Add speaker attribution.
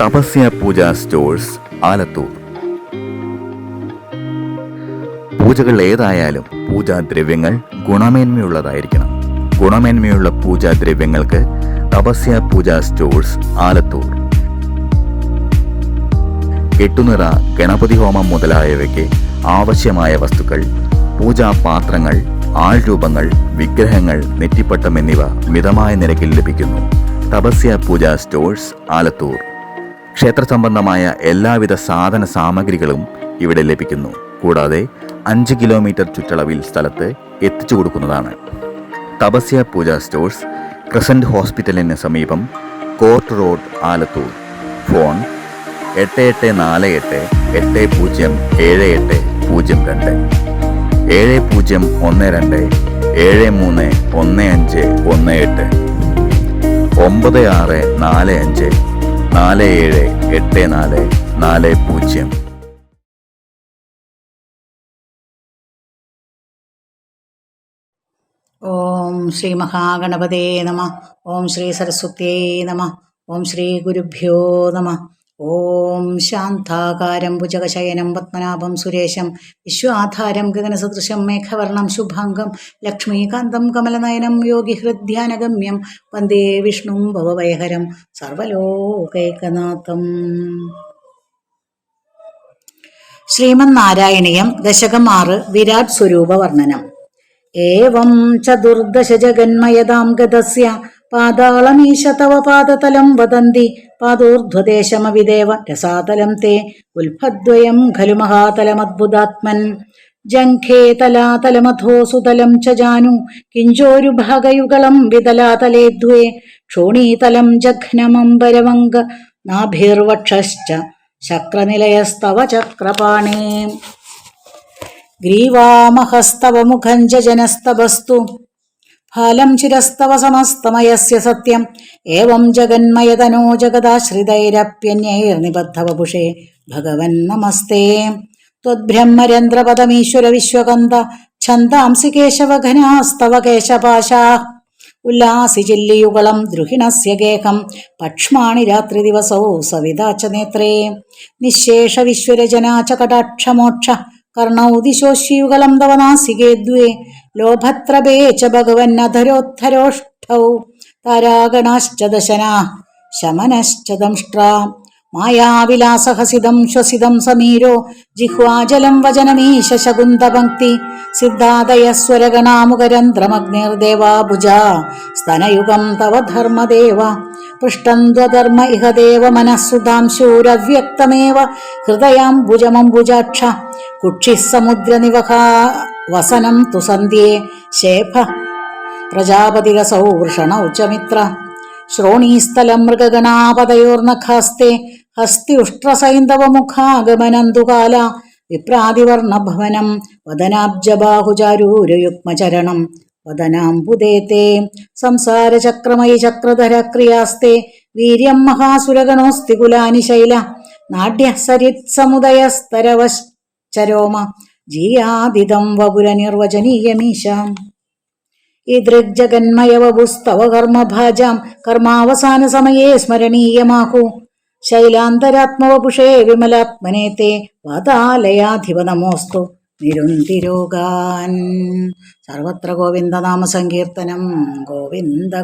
Speaker 1: Tapasya Pooja stores Alathur. പൂജകൾ ഏതായാലും പൂജാദ്രവ്യങ്ങൾ ഗുണമേന്മയുള്ളതായിരിക്കണം. ഗുണമേന്മയുള്ള പൂജാദ്രവ്യങ്ങൾക്ക് തപസ്യ പൂജ സ്റ്റോഴ്സ് ആലത്തൂർ. കെട്ടുനിറ ഗണപതി ഹോമം മുതലായവയ്ക്ക് ആവശ്യമായ വസ്തുക്കൾ പൂജാപാത്രങ്ങൾ ആൾരൂപങ്ങൾ വിഗ്രഹങ്ങൾ നെറ്റിപ്പട്ടം എന്നിവ മിതമായ നിരക്കിൽ ലഭിക്കുന്നു. തപസ്യ പൂജ സ്റ്റോഴ്സ് ആലത്തൂർ. ക്ഷേത്ര സംബന്ധമായ എല്ലാവിധ സാധന സാമഗ്രികളും ഇവിടെ ലഭിക്കുന്നു. കൂടാതെ അഞ്ച് കിലോമീറ്റർ ചുറ്റളവിൽ സ്ഥലത്ത് എത്തിച്ചു കൊടുക്കുന്നതാണ്. തപസ്യ പൂജ സ്റ്റോഴ്സ് ക്രസന്റ് ഹോസ്പിറ്റലിന് സമീപം കോർട്ട് റോഡ് ആലത്തൂർ. ഫോൺ എട്ട് എട്ട് നാല് എട്ട് എട്ട് പൂജ്യം ഏഴ് എട്ട് പൂജ്യം രണ്ട്. ഏഴ് പൂജ്യം ഒന്ന് രണ്ട് ഏഴ് മൂന്ന് ഒന്ന് അഞ്ച് ഒന്ന് എട്ട്. ഒമ്പത് ആറ് നാല് അഞ്ച് നാല് ഏഴ് എട്ട് നാല് നാല് പൂജ്യം.
Speaker 2: ഓം ശ്രീ മഹാഗണപതേ നമ. ഓം ശ്രീ സരസ്വത്യേ നമ. ഓം ശ്രീ ഗുരുഭ്യോ നമ. ഓം ശാന്താകാരം ഭുജകശയനം പത്മനാഭം സുരേശം വിശ്വാധാരം ഗഗനസദൃശം മേഘവർണം ശുഭാംഗം ലക്ഷ്മീകാന്തം കമലനയനം യോഗിഹൃദ്ധ്യാനഗമ്യം വന്ദേ വിഷ്ണും ഭവവൈഹരം സർവലോകൈകനാഥം. ശ്രീമന്നാരായണീയം ദശകം ആറ് വിരാട് സ്വരൂപ വർണനം ഏവം ചതുർദശ ജഗന്മയതാം ഗതസ്യ. പാതാളമീശ തവ പാദതലം വദന്തി. പാദോർധ്വദേശമവിദേവ രസാതലം തേ ഉൽഫദ്വയം ഖലു മഹാതലമദ്ഭുതാത്മൻ. ജംഘേ തലാതലമധോ സുതലം ച ജാനു കിഞ്ചോരുഭാഗയുഗളം വിതലാതലേ ദ്വേ ക്ഷോണീതലം ജഘ്നമംബരവംഗ നാഭിർവക്ഷശ്ച ശക്രനിലയസ്തവ ചക്രപാണേ. ഗ്രീവാമഹസ്തവ മുഖം ജനസ്തവസ്തു ഫലം ചിരസ്തവ സമസ്തമയസ്യ സത്യം. ഏവം ജഗന്മയതനോ ജഗദാശ്രിതൈരപ്യന്യൈർനിബദ്ധവപുഷേ. ഭഗവൻ നമസ്തേ. ത്വദ്ബ്രഹ്മരന്ധ്രപദമീശ്വര വിശ്വകന്ത ഛന്ദാംസി കേശവഘനാസ്തവ കേശപാശാ ഉല്ലാസി ചില്ലിയുഗളം ദ്രുഹിണസ്യ ഗേഹം പക്ഷ്മാണി രാത്രി ദിവസവും സവിതാച്ച നേത്രേ. നിശേഷ വിശ്വരചനാ ച കടാക്ഷമോക്ഷ. കർണൗ ദിശോശ്യുഗളം തവ ദ്വേ. ലോഭത്രപേ ച ഭഗവന്നധരോദ്ധരോഷ്ടൗ താരാഗണാശ്ച ദശനാ ശമനശ്ച ദംഷ്ട്രാ മായാവിലാസഹസിതം ശ്വസിതം സമീരോ ജിഹ്വാജലം വചനമീശ ശകുന്തപങ്ക്തി സിദ്ധാദയസ്വരഗണാമുഖരന്ധ്രമഗ്നിർദേവാഭുജ സ്തനയുഗം തവ ധർമ്മദേവ പൃഷ്ടം ത്വധർമ്മ ഇഹ ദേവ മനഃസുധാംശൂരവ്യക്തമേവ ഹൃദയാംബുജമംബുജാക്ഷ കുക്ഷിः സമുദ്രനിവഹാ വസനം തു സന്ധ്യേ ശേഫ പ്രജാപതിരസൗ വൃഷണൗ ച മിത്ര ശ്രോണീസ്ഥലം മൃഗഗണാപതയോർനഖാസ്തെ ഹസ്തി ഉഷ്ട്രസൈന്ധവമുഖാഗമനന്തുകാല വിപ്രാതിവർണഭവനം വദനാബ്ജബാഹുചാരൂരയുഗ്മചരണം വദനാംബുദേത്തെ സംസാരചക്രമയി ചക്രധരക്രിയാസ്തേ വീര്യം മഹാസുരഗണോസ്തി കുലാനി ശൈല സരിത്സമുദയസ്തരവശ്ചരോമ ജീയാദിതം വപുരനിർവചനീയമീശാം ഇദൃഗ്ജഗന്മയവപുസ്തവ കർമ്മഭാജാം കർമാവസാന സമയേ സ്മരണീയമാകൂ ശൈലാന്തരാത്മവപുഷേ വിമലാത്മനെ തേ വാതാലയാധിപ നമോസ്തു നിരുന്തിരോഗാൻ। സർവത്ര ഗോവിന്ദനാമ സങ്കീർത്തനം ഗോവിന്ദ